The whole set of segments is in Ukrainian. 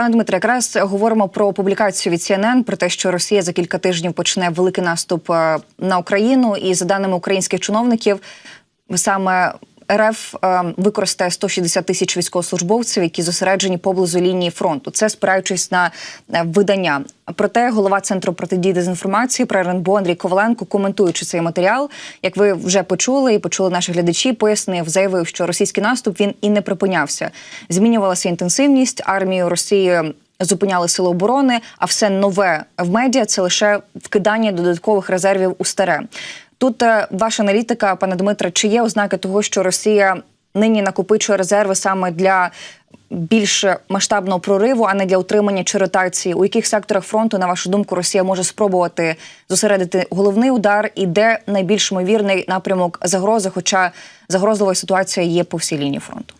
Пане Дмитре, якраз говоримо про публікацію від CNN, про те, що Росія за кілька тижнів почне великий наступ е, на Україну, і за даними українських чиновників, саме РФ е, використає 160 тисяч військовослужбовців, які зосереджені поблизу лінії фронту. Це спираючись на е, видання. Проте голова центру протидії дезінформації про РНБО Андрій Коваленко, коментуючи цей матеріал, як ви вже почули і почули наші глядачі, пояснив, заявив, що російський наступ він і не припинявся. Змінювалася інтенсивність армії Росії. Зупиняли сили оборони, а все нове в медіа це лише вкидання додаткових резервів у старе. Тут е, ваша аналітика, пане Дмитре, чи є ознаки того, що Росія нині накопичує резерви саме для більш масштабного прориву, а не для утримання чи ротації? У яких секторах фронту, на вашу думку, Росія може спробувати зосередити головний удар, і де найбільш ймовірний напрямок загрози? Хоча загрозлива ситуація є по всій лінії фронту?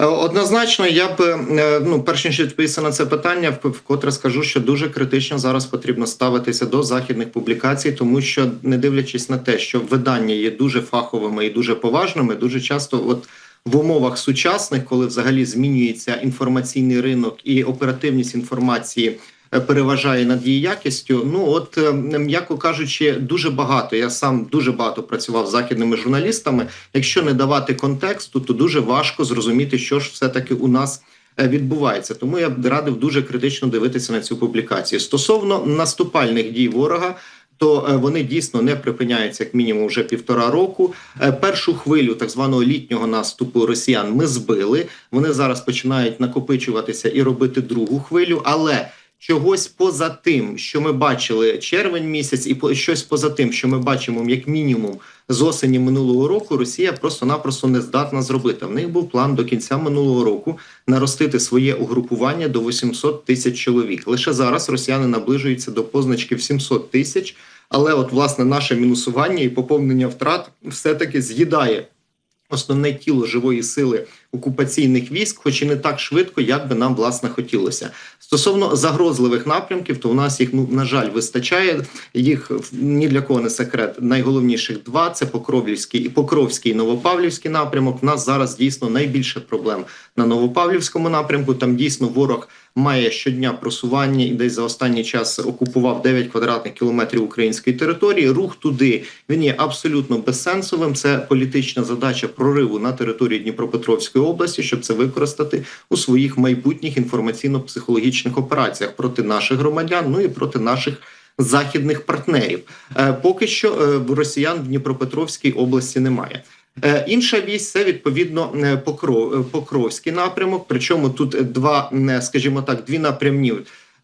Е, Однозначно, я б е, ну перш ніж відповісти на це питання, вкотре скажу, що дуже критично зараз потрібно ставитися до західних публікацій, тому що не дивлячись на те, що видання є дуже фаховими і дуже поважними, дуже часто, от в умовах сучасних, коли взагалі змінюється інформаційний ринок і оперативність інформації. Е, Переважає над її якістю. Ну от е, м'яко кажучи, дуже багато. Я сам дуже багато працював з західними журналістами. Якщо не давати контексту, то дуже важко зрозуміти, що ж все таки у нас е, відбувається. Тому я б радив дуже критично дивитися на цю публікацію. Стосовно наступальних дій ворога. То вони дійсно не припиняються як мінімум вже півтора року. Першу хвилю так званого літнього наступу росіян ми збили. Вони зараз починають накопичуватися і робити другу хвилю, але чогось поза тим, що ми бачили червень місяць, і щось поза тим, що ми бачимо як мінімум з осені минулого року, Росія просто-напросто не здатна зробити. В них був план до кінця минулого року наростити своє угрупування до 800 тисяч чоловік. Лише зараз росіяни наближуються до позначки в 700 тисяч. Але от власне наше мінусування і поповнення втрат все-таки з'їдає основне тіло живої сили окупаційних військ, хоч і не так швидко, як би нам власне хотілося. Стосовно загрозливих напрямків, то у нас їх ну на жаль вистачає. Їх ні для кого не секрет. Найголовніших два це Покровський і Покровський Новопавлівський напрямок. У нас зараз дійсно найбільше проблем на Новопавлівському напрямку. Там дійсно ворог має щодня просування і десь за останній час окупував 9 квадратних кілометрів української території. Рух туди він є абсолютно безсенсовим. Це політична задача прориву на території Дніпропетровської області, щоб це використати у своїх майбутніх інформаційно-психологічних операціях проти наших громадян, ну і проти наших. Західних партнерів Е, поки що е, росіян в Дніпропетровській області немає. Е, Інша вісь це відповідно Покров, Покровський напрямок. Причому тут два, скажімо так, дві напрямні.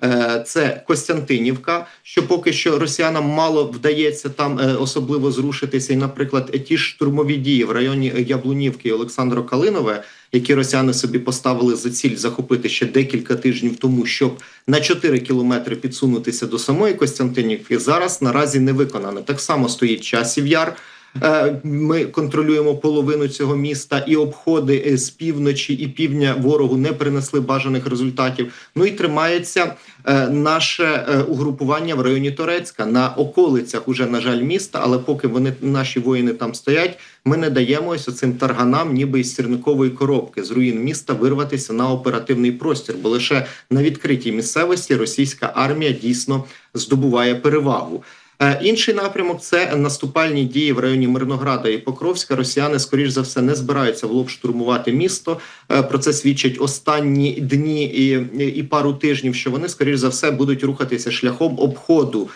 Е, Це Костянтинівка, що поки що росіянам мало вдається там е, особливо зрушитися. І, наприклад, ті ж штурмові дії в районі Яблунівки і Олександро Калинове, які росіяни собі поставили за ціль захопити ще декілька тижнів тому, щоб на 4 кілометри підсунутися до самої Костянтинівки, зараз наразі не виконано. Так само стоїть часів яр. Е, Ми контролюємо половину цього міста, і обходи е, з півночі і півдня ворогу не принесли бажаних результатів. Ну і тримається е, наше угрупування в районі Торецька на околицях. Уже на жаль, міста. Але поки вони наші воїни там стоять, ми не даємо ось цим тарганам, ніби із сірникової коробки з руїн міста вирватися на оперативний простір. Бо лише на відкритій місцевості російська армія дійсно здобуває перевагу. Е, Інший напрямок це наступальні дії в районі Мирнограда і Покровська. Росіяни, скоріш за все, не збираються в лоб штурмувати місто. Е, Про це свідчать останні дні і, і пару тижнів. Що вони, скоріш за все, будуть рухатися шляхом обходу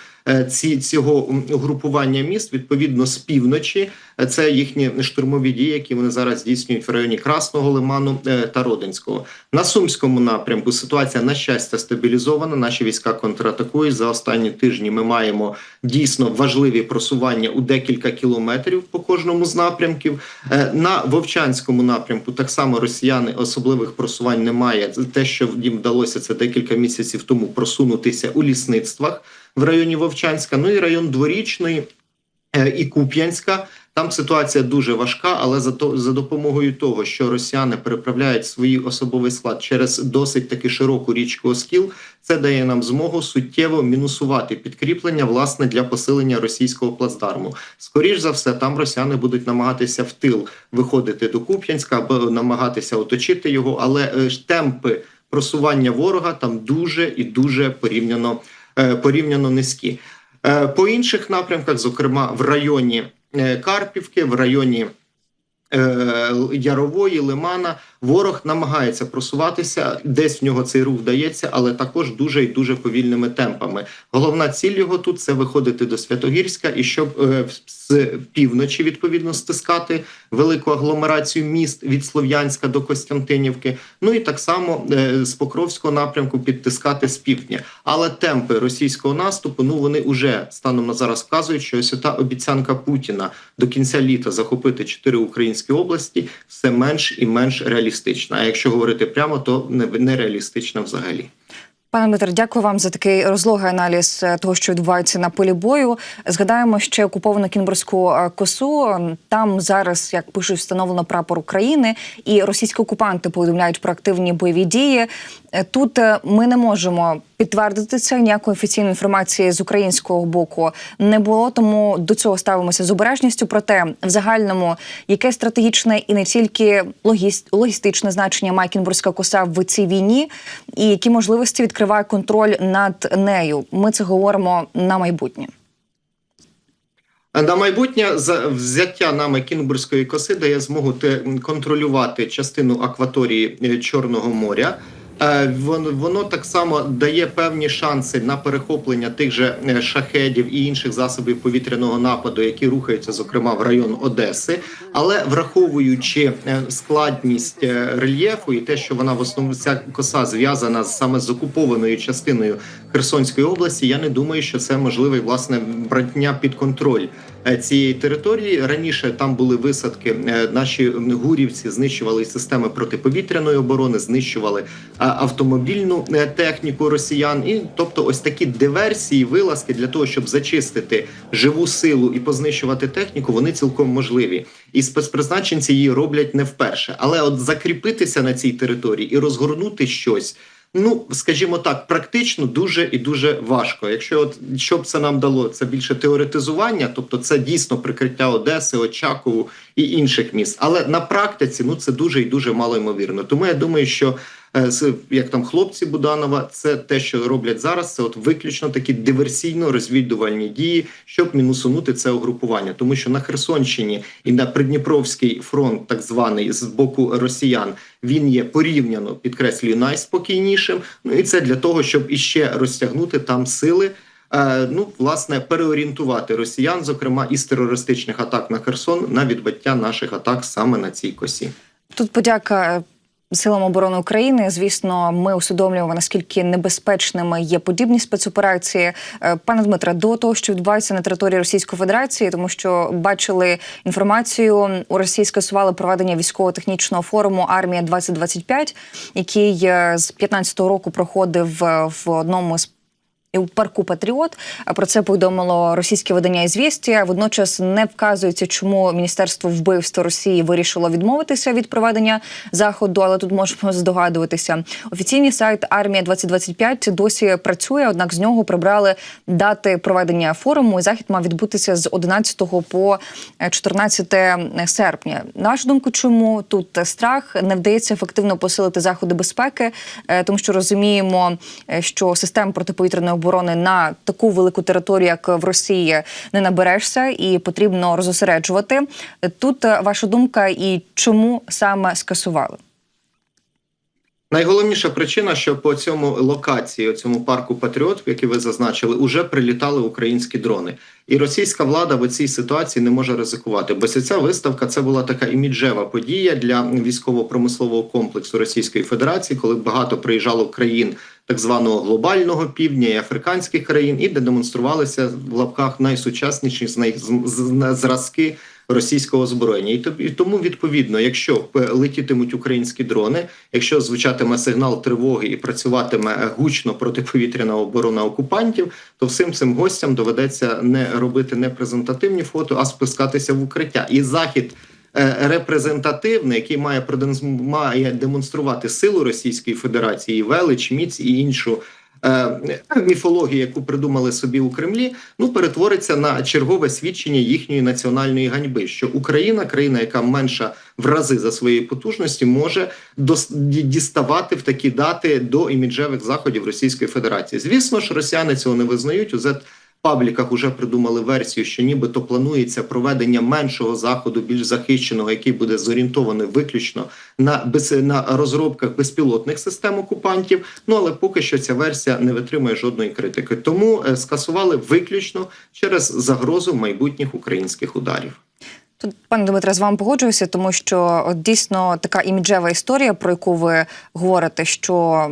ці цього м, угрупування міст відповідно з півночі. Е, Це їхні штурмові дії, які вони зараз здійснюють в районі Красного Лиману е, та Родинського. На сумському напрямку ситуація на щастя стабілізована. Наші війська контратакують за останні тижні. Ми маємо дійсно важливі просування у декілька кілометрів по кожному з напрямків. Е, На Вовчанському напрямку так само росіяни особливих просувань немає. Те, що їм вдалося це декілька місяців тому просунутися у лісництвах в районі Вовчанська. Ну і район дворічної е, і Куп'янська. Там ситуація дуже важка, але за то за допомогою того, що росіяни переправляють свій особовий склад через досить таки широку річку Оскіл, це дає нам змогу суттєво мінусувати підкріплення власне для посилення російського плацдарму. Скоріш за все, там росіяни будуть намагатися в тил виходити до Куп'янська або намагатися оточити його, але е, темпи просування ворога там дуже і дуже порівняно, порівняно низькі. Е, По інших напрямках, зокрема в районі е, Карпівки, в районі е, Ярової, Лимана, ворог намагається просуватися, десь в нього цей рух вдається, але також дуже і дуже повільними темпами. Головна ціль його тут це виходити до Святогірська і щоб е, з півночі відповідно стискати велику агломерацію міст від Слов'янська до Костянтинівки. Ну і так само е, з Покровського напрямку підтискати з півдня. Але темпи російського наступу, ну вони вже станом на зараз вказують, що ось та обіцянка Путіна до кінця літа захопити чотири українські області все менш і менш реалістична. А якщо говорити прямо, то не- нереалістична взагалі. Пане Дмитре, дякую вам за такий розлогий аналіз е, того, що відбувається на полі бою. Згадаємо ще окуповану Кінбурзьку е, косу. Там зараз, як пишуть, встановлено прапор України, і російські окупанти повідомляють про активні бойові дії. Е, Тут е, ми не можемо підтвердити це. Ніякої офіційної інформації з українського боку не було. Тому до цього ставимося з обережністю. Проте в загальному яке стратегічне і не тільки логіст- логістичне значення Майкінбурзька коса в цій війні, і які можливості відкриває контроль над нею. Ми це говоримо на майбутнє. На майбутнє взяття нами Кінбурзької коси дає змогу контролювати частину акваторії е, Чорного моря. Е, Воно, воно так само дає певні шанси на перехоплення тих же е, шахедів і інших засобів повітряного нападу, які рухаються, зокрема, в район Одеси. Але враховуючи е, складність рельєфу і те, що вона в основному ця коса зв'язана саме з окупованою частиною Херсонської області, я не думаю, що це можливе власне брання під контроль е, цієї території. Раніше там були висадки. е, Наші гурівці знищували системи протиповітряної оборони, знищували автомобільну е, техніку росіян. І тобто, ось такі диверсії, вилазки для того, щоб зачистити живу силу і познищувати техніку, вони цілком можливі. І спецпризначенці її роблять не вперше. Але от закріпитися на цій території і розгорнути щось. Ну, скажімо так, практично дуже і дуже важко. Якщо от що б це нам дало, це більше теоретизування, тобто це дійсно прикриття Одеси, Очакову і інших міст. Але на практиці ну це дуже і дуже мало ймовірно. Тому я думаю, що як там хлопці Буданова, це те, що роблять зараз, це от виключно такі диверсійно-розвідувальні дії, щоб мінусунути це угрупування. Тому що на Херсонщині і на Придніпровський фронт, так званий з боку росіян, він є порівняно підкреслюю найспокійнішим. Ну і це для того, щоб іще розтягнути там сили. е, Ну, власне, переорієнтувати росіян, зокрема із терористичних атак на Херсон, на відбиття наших атак саме на цій косі. Тут подяка е, силам оборони України. Звісно, ми усвідомлюємо наскільки небезпечними є подібні спецоперації. Е, Пане Дмитре, до того, що відбувається на території Російської Федерації, тому що бачили інформацію, у Росії скасували проведення військово-технічного форуму Армія 2025 який е, з 15-го року проходив е, в одному з у парку Патріот про це повідомило російське видання «Ізвєстія». Водночас не вказується, чому міністерство вбивства Росії вирішило відмовитися від проведення заходу, але тут можемо здогадуватися. Офіційний сайт Армія 2025 досі працює, однак з нього прибрали дати проведення форуму. Захід мав відбутися з 11 по 14 серпня. На думку, чому тут страх не вдається ефективно посилити заходи безпеки, Е, тому що розуміємо, е, що систем протиповітряної оборони на таку велику територію, як в Росії, не наберешся, і потрібно розосереджувати. Тут е, ваша думка, і чому саме скасували? Найголовніша причина, що по цьому локації, цьому парку Патріот, який ви зазначили, уже прилітали українські дрони, і російська влада в цій ситуації не може ризикувати. Бо ця виставка це була така іміджева подія для військово-промислового комплексу Російської Федерації, коли багато приїжджало країн так званого глобального півдня і африканських країн, і де демонструвалися в лапках найсучасніші зразки російського озброєння. І то- і тому відповідно, якщо летітимуть українські дрони, якщо звучатиме сигнал тривоги і працюватиме гучно протиповітряна оборона окупантів, то всім цим гостям доведеться не робити не презентативні фото, а спускатися в укриття. І захід. Е, Репрезентативний, який має має демонструвати силу Російської Федерації, велич, міць і іншу е, міфологія, яку придумали собі у Кремлі, ну перетвориться на чергове свідчення їхньої національної ганьби, що Україна, країна, яка менша в рази за своєю потужності, може діставати в такі дати до іміджевих заходів Російської Федерації. Звісно ж, росіяни цього не визнають. У Z пабліках вже придумали версію, що нібито планується проведення меншого заходу, більш захищеного, який буде зорієнтований виключно на без на розробках безпілотних систем окупантів. Ну але поки що ця версія не витримує жодної критики. Тому е, скасували виключно через загрозу майбутніх українських ударів. Тут, пане Дмитре, з вами погоджуюся, тому що от, дійсно така іміджева історія, про яку ви говорите, що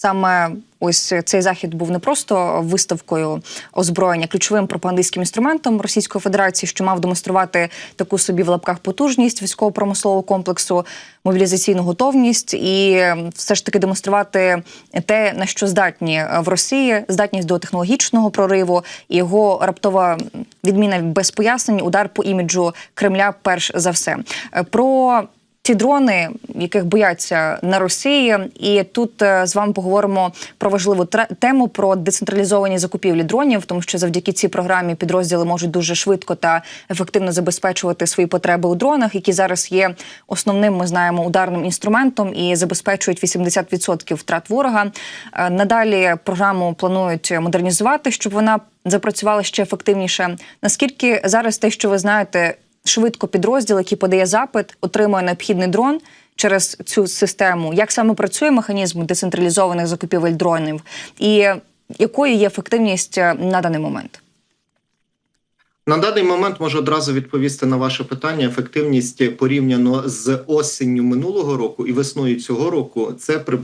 саме ось цей захід був не просто виставкою озброєння, ключовим пропагандистським інструментом Російської Федерації, що мав демонструвати таку собі в лапках потужність військово-промислового комплексу, мобілізаційну готовність і все ж таки демонструвати те, на що здатні е, в Росії, здатність до технологічного прориву і його раптова відміна без пояснень, удар по іміджу Кремля, перш за все. Е, Про ті дрони, яких бояться на Росії, і тут е, з вами поговоримо про важливу тему про децентралізовані закупівлі дронів, тому що завдяки цій програмі підрозділи можуть дуже швидко та ефективно забезпечувати свої потреби у дронах, які зараз є основним, ми знаємо, ударним інструментом і забезпечують 80% втрат ворога. Е, Надалі програму планують модернізувати, щоб вона запрацювала ще ефективніше. Наскільки зараз те, що ви знаєте, швидко підрозділ, який подає запит, отримує необхідний дрон через цю систему. Як саме працює механізм децентралізованих закупівель дронів, і якою є ефективність е, на даний момент? На даний момент можу одразу відповісти на ваше питання. Ефективність порівняно з осінню минулого року і весною цього року це е,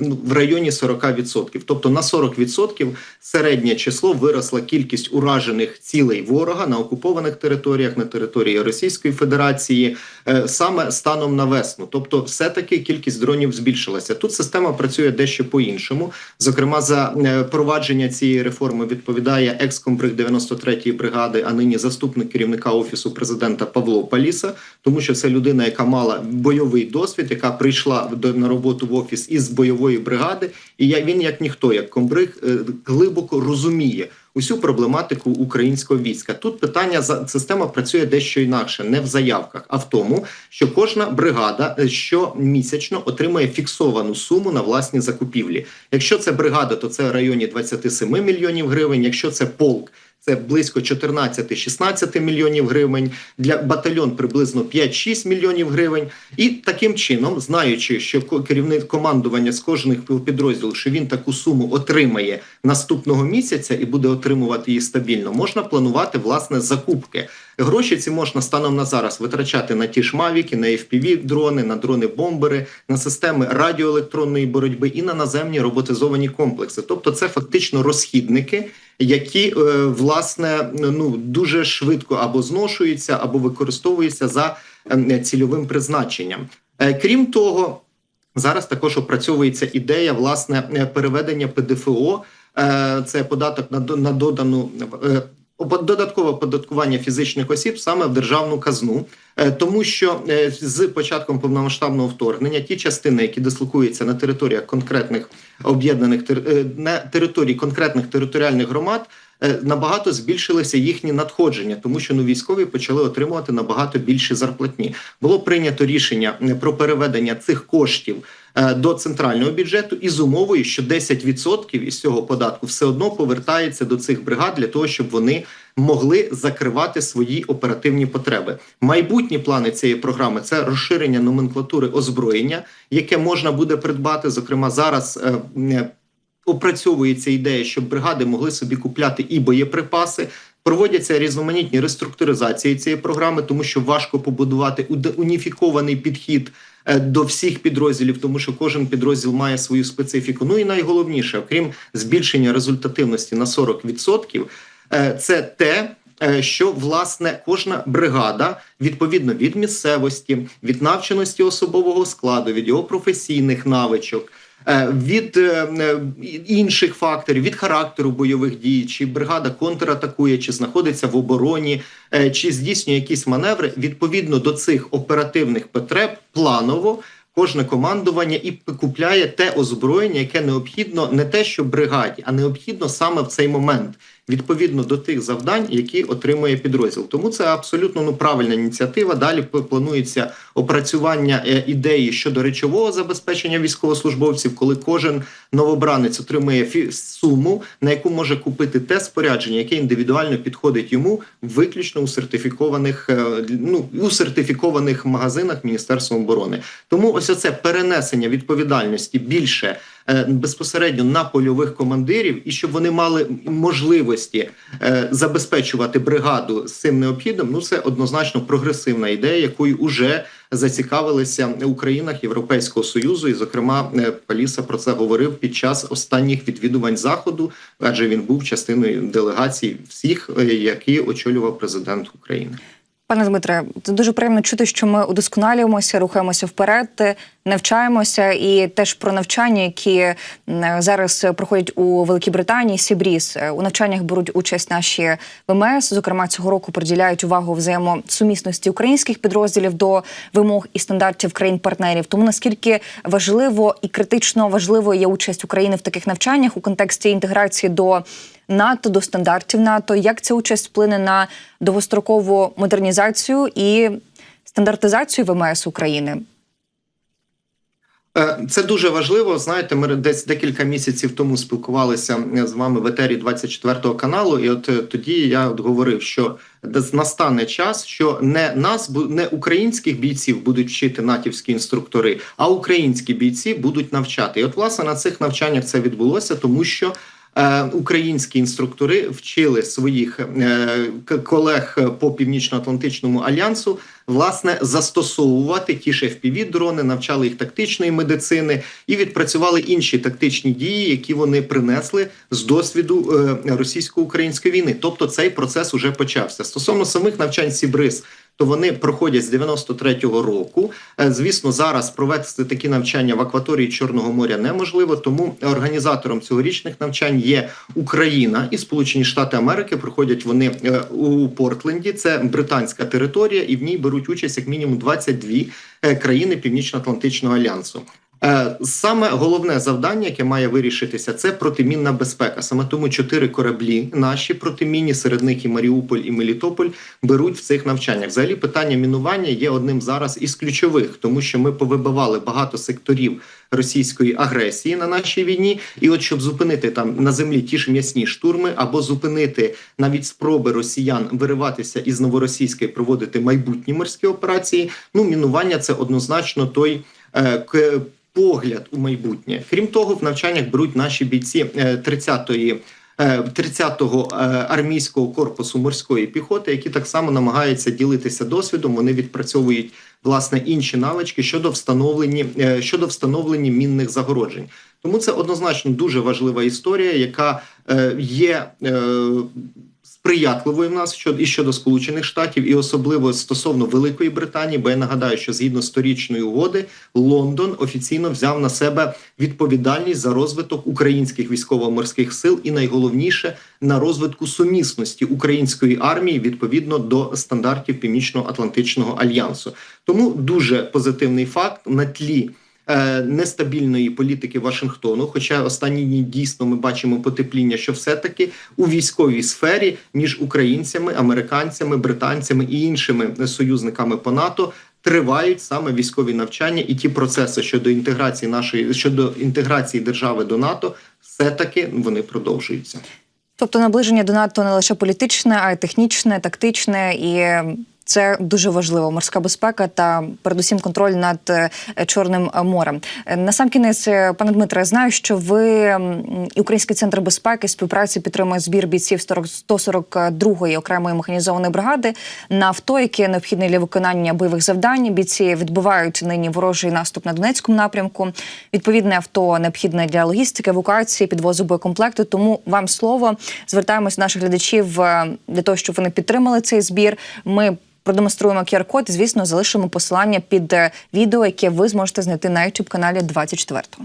ну, в районі 40%. Тобто на 40% середнє число виросла кількість уражених цілей ворога на окупованих територіях на території Російської Федерації е, саме станом на весну. Тобто, все таки кількість дронів збільшилася. Тут система працює дещо по-іншому. Зокрема, за е, провадження цієї реформи відповідає екскомбриг 93-ї бригади, а нині заступник керівника офісу президента Павло Паліса, тому що це людина, яка мала бойовий досвід, яка прийшла на роботу в офіс із бойової бригади, і я він як ніхто, як комбриг, е, глибоко розуміє. Усю проблематику українського війська тут питання за система працює дещо інакше, не в заявках, а в тому, що кожна бригада е, щомісячно отримує фіксовану суму на власні закупівлі. Якщо це бригада, то це в районі 27 мільйонів гривень. Якщо це полк, це близько 14-16 мільйонів гривень. Для батальйон приблизно 5-6 мільйонів гривень. І таким чином, знаючи, що керівник командування з кожних підрозділів, що він таку суму отримає наступного місяця і буде отримувати її стабільно, можна планувати власне закупки. Гроші ці можна станом на зараз витрачати на ті ж мавіки, на fpv дрони, на дрони-бомбери, на системи радіоелектронної боротьби і на наземні роботизовані комплекси. Тобто, це фактично розхідники, які е, власне ну дуже швидко або зношуються, або використовуються за е, цільовим призначенням. Е, Крім того, зараз також опрацьовується ідея власне переведення ПДФО. е, Це податок на до- на додану додаткове оподаткування фізичних осіб саме в державну казну, Е, тому що е, з початком повномасштабного вторгнення ті частини, які дислокуються на територіях конкретних об'єднаних е, на території конкретних територіальних громад. Набагато збільшилися їхні надходження, тому що ну військові почали отримувати набагато більші зарплатні. Було прийнято рішення про переведення цих коштів до центрального бюджету із умовою, що 10% із цього податку все одно повертається до цих бригад для того, щоб вони могли закривати свої оперативні потреби. Майбутні плани цієї програми це розширення номенклатури озброєння, яке можна буде придбати. Зокрема, зараз е, е, опрацьовується ідея, щоб бригади могли собі купляти і боєприпаси. Проводяться різноманітні реструктуризації цієї програми, тому що важко побудувати уд- уніфікований підхід е, до всіх підрозділів, тому що кожен підрозділ має свою специфіку. Ну і найголовніше, окрім збільшення результативності на 40%, е, це те. е, Що власне кожна бригада відповідно від місцевості, від навченості особового складу, від його професійних навичок, від е, е, інших факторів, від характеру бойових дій, чи бригада контратакує, чи знаходиться в обороні, е, чи здійснює якісь маневри відповідно до цих оперативних потреб планово. кожне командування і купляє те озброєння, яке необхідно не те, що бригаді, а необхідно саме в цей момент. Відповідно до тих завдань, які отримує підрозділ, тому це абсолютно ну правильна ініціатива. Далі планується опрацювання е, ідеї щодо речового забезпечення військовослужбовців, коли кожен новобранець отримує суму, на яку може купити те спорядження, яке індивідуально підходить йому, виключно у сертифікованих е, ну у сертифікованих магазинах Міністерства оборони. Тому ось оце перенесення відповідальності більше безпосередньо на польових командирів, і щоб вони мали можливості е, забезпечувати бригаду з цим необхідним. Ну це однозначно прогресивна ідея, якою уже зацікавилися у країнах Європейського союзу, і зокрема е, Паліса про це говорив під час останніх відвідувань заходу, адже він був частиною делегацій всіх, е, які очолював президент України. Пане Дмитре, це дуже приємно чути, що ми удосконалюємося, рухаємося вперед, навчаємося, і теж про навчання, які зараз проходять у Великій Британії. Сібріс у навчаннях беруть участь наші ВМС. Зокрема, цього року приділяють увагу взаємосумісності українських підрозділів до вимог і стандартів країн-партнерів. Тому наскільки важливо і критично важливо є участь України в таких навчаннях у контексті інтеграції до. НАТО до стандартів НАТО, як ця участь вплине на довгострокову модернізацію і стандартизацію ВМС України? Е, Це дуже важливо. Знаєте, ми десь декілька місяців тому спілкувалися е, з вами в етері 24 каналу, і от е, тоді я от говорив, що настане час, що не нас не українських бійців будуть вчити натівські інструктори, а українські бійці будуть навчати. І от власне на цих навчаннях це відбулося, тому що. Е, Українські інструктори вчили своїх е, колег по північно-атлантичному альянсу власне застосовувати ті ж fpv дрони, навчали їх тактичної медицини і відпрацювали інші тактичні дії, які вони принесли з досвіду е, російсько-української війни. Тобто цей процес уже почався. Стосовно самих навчань Сібриз. То вони проходять з 93-го року. Е, Звісно, зараз провести такі навчання в акваторії Чорного моря неможливо. Тому організатором цьогорічних навчань є Україна і Сполучені Штати Америки. Проходять вони е, у Портленді. Це британська територія, і в ній беруть участь як мінімум 22 е, країни Північно-Атлантичного альянсу. Е, Саме головне завдання, яке має вирішитися, це протимінна безпека. Саме тому чотири кораблі наші протимінні, серед них і Маріуполь, і Мелітополь беруть в цих навчаннях. Взагалі, питання мінування є одним зараз із ключових, тому що ми повибивали багато секторів російської агресії на нашій війні. І от щоб зупинити там на землі ті ж м'ясні штурми, або зупинити навіть спроби росіян вириватися із новоросійської, проводити майбутні морські операції. Ну мінування це однозначно той. е, Погляд у майбутнє, крім того, в навчаннях беруть наші бійці е, 30-ї е, 30-го е, армійського корпусу морської піхоти, які так само намагаються ділитися досвідом. Вони відпрацьовують власне інші навички щодо встановлення е, щодо встановлення мінних загороджень. Тому це однозначно дуже важлива історія, яка е, є. Сприятливою в нас щодо і щодо Сполучених Штатів, і особливо стосовно Великої Британії, бо я нагадаю, що згідно сторічної угоди Лондон офіційно взяв на себе відповідальність за розвиток українських військово-морських сил, і найголовніше на розвитку сумісності української армії відповідно до стандартів Північно-Атлантичного альянсу. Тому дуже позитивний факт на тлі. Е, Нестабільної політики Вашингтону, хоча останні дні дійсно ми бачимо потепління, що все-таки у військовій сфері між українцями, американцями, британцями і іншими союзниками по НАТО тривають саме військові навчання, і ті процеси щодо інтеграції нашої щодо інтеграції держави до НАТО, все таки вони продовжуються. Тобто наближення до НАТО не лише політичне, а й технічне, тактичне і. Це дуже важливо. Морська безпека та передусім контроль над е, Чорним морем. Е, Насамкінець, е, пане Дмитре, знаю, що ви Український центр безпеки співпраці підтримує збір бійців 142-ї окремої механізованої бригади на авто, яке необхідне для виконання бойових завдань. Бійці відбувають нині ворожий наступ на Донецькому напрямку. Відповідне авто необхідне для логістики, евакуації, підвозу боєкомплекту. Тому вам слово звертаємось до наших глядачів для того, щоб вони підтримали цей збір. Ми продемонструємо QR-код звісно, залишимо посилання під е, відео, яке ви зможете знайти на youtube каналі 24-го.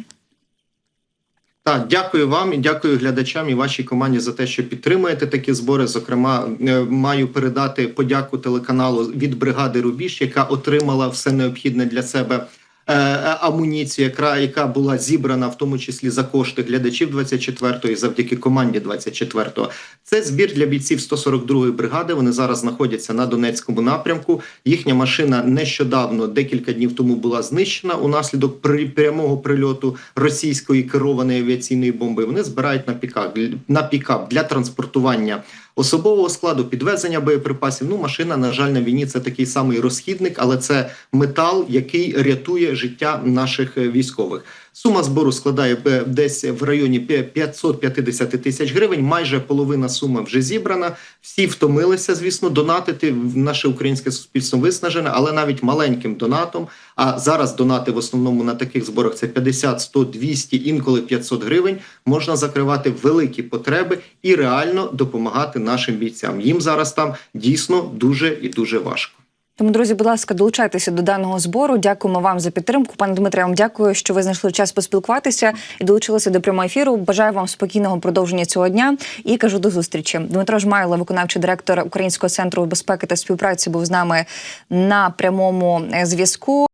Так, дякую вам і дякую глядачам і вашій команді за те, що підтримуєте такі збори. Зокрема, е, маю передати подяку телеканалу від бригади Рубіж, яка отримала все необхідне для себе е, амуніцію, яка, яка була зібрана в тому числі за кошти глядачів 24-го і завдяки команді 24-го. Це збір для бійців 142-ї бригади. Вони зараз знаходяться на Донецькому напрямку. Їхня машина нещодавно, декілька днів тому, була знищена унаслідок прямого прильоту російської керованої авіаційної бомби. Вони збирають на пікап на пікап для транспортування особового складу, підвезення боєприпасів. Ну, машина, на жаль, на війні це такий самий розхідник, але це метал, який рятує життя наших е, військових. Сума збору складає десь в районі п'я- 550 тисяч гривень. Майже половина суми вже зібрана. Всі втомилися, звісно, донатити. Наше українське суспільство виснажене, але навіть маленьким донатом. А зараз донати в основному на таких зборах це 50, 100, 200, інколи 500 гривень. Можна закривати великі потреби і реально допомагати нашим бійцям. Їм зараз там дійсно дуже і дуже важко. Тому, друзі, будь ласка, долучайтеся до даного збору. Дякуємо вам за підтримку. Пане Дмитре, вам дякую, що ви знайшли час поспілкуватися і долучилися до прямого ефіру. Бажаю вам спокійного продовження цього дня і кажу до зустрічі. Дмитро Жмайло, виконавчий директор Українського центру безпеки та співпраці, був з нами на прямому е, зв'язку.